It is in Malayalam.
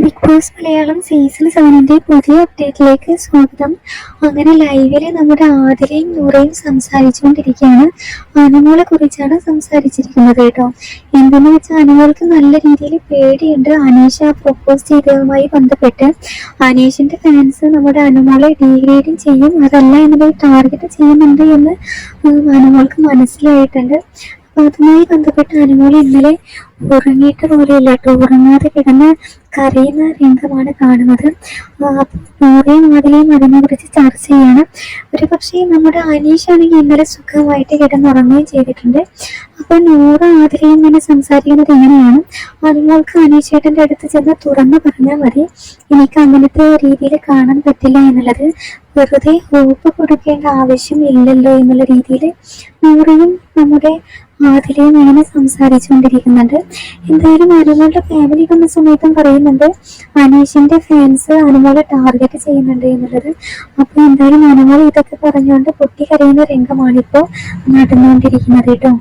ബിഗ് ബോസ് മലയാളം സീസൺ സെവനിന്റെ പുതിയ അപ്ഡേറ്റിലേക്ക് സ്വാഗതം. അങ്ങനെ ലൈവിൽ നമ്മുടെ ആതിരയും നൂറയും സംസാരിച്ചുകൊണ്ടിരിക്കുകയാണ്. അനുമോളെ കുറിച്ചാണ് സംസാരിച്ചിരിക്കുന്നത് കേട്ടോ. എന്തെന്ന് വെച്ചാൽ അനുമോൾക്ക് നല്ല രീതിയിൽ പേടിയുണ്ട്. അനീഷ പ്രൊപ്പോസ് ചെയ്തതുമായി ബന്ധപ്പെട്ട് അനീഷിന്റെ ഫാൻസ് നമ്മുടെ അനുമോളെ ഡീഗ്രേഡും ചെയ്യും. അതല്ല എന്നൊരു ടാർഗറ്റ് ചെയ്യുന്നുണ്ട് എന്ന് അനുമോൾക്ക് മനസ്സിലായിട്ടുണ്ട്. അതുമായി ബന്ധപ്പെട്ട് അനുമോൾ ഇന്നലെ ഉറങ്ങിയിട്ട് പോലെയില്ല. കേട്ടോ. ഉറങ്ങാതെ കിടന്ന് കരയുന്ന രംഗമാണ് കാണുന്നത്. നൂറയും അതിനെ കുറിച്ച് ചർച്ച ചെയ്യാണ്. ഒരു പക്ഷേ നമ്മുടെ അനീഷ് ആണെങ്കിൽ ഇന്നലെ സുഖമായിട്ട് കിടന്നുറങ്ങുകയും ചെയ്തിട്ടുണ്ട്. അപ്പൊ നൂറ് ആതിരയും ഇങ്ങനെ സംസാരിക്കുന്നത് എങ്ങനെയാണ് അനുമോൾക്ക് അനീഷേട്ടന്റെ അടുത്ത് ചെന്ന് തുറന്നു പറഞ്ഞാൽ മതി. എനിക്ക് അങ്ങനത്തെ രീതിയിൽ കാണാൻ പറ്റില്ല എന്നുള്ളത് വെറുതെ ഹോപ്പ് കൊടുക്കേണ്ട ആവശ്യം ഇല്ലല്ലോ എന്നുള്ള രീതിയിൽ നൂറയും നമ്മുടെ ആതിരയും ഇങ്ങനെ സംസാരിച്ചുകൊണ്ടിരിക്കുന്നുണ്ട് എന്തായാലും അനുമോളുടെ ഫാമിലി വന്ന സമയത്തും പറയുന്നുണ്ട് അനീഷിന്റെ ഫാൻസ് അനുമോളെ ടാർഗറ്റ് ചെയ്യുന്നുണ്ട് എന്നുള്ളത്. അപ്പൊ എന്തായാലും അനുമോൾ ഇതൊക്കെ പറഞ്ഞുകൊണ്ട് പൊട്ടി കരയുന്ന രംഗമാണിപ്പോ നടന്നുകൊണ്ടിരിക്കുന്നത് കേട്ടോ.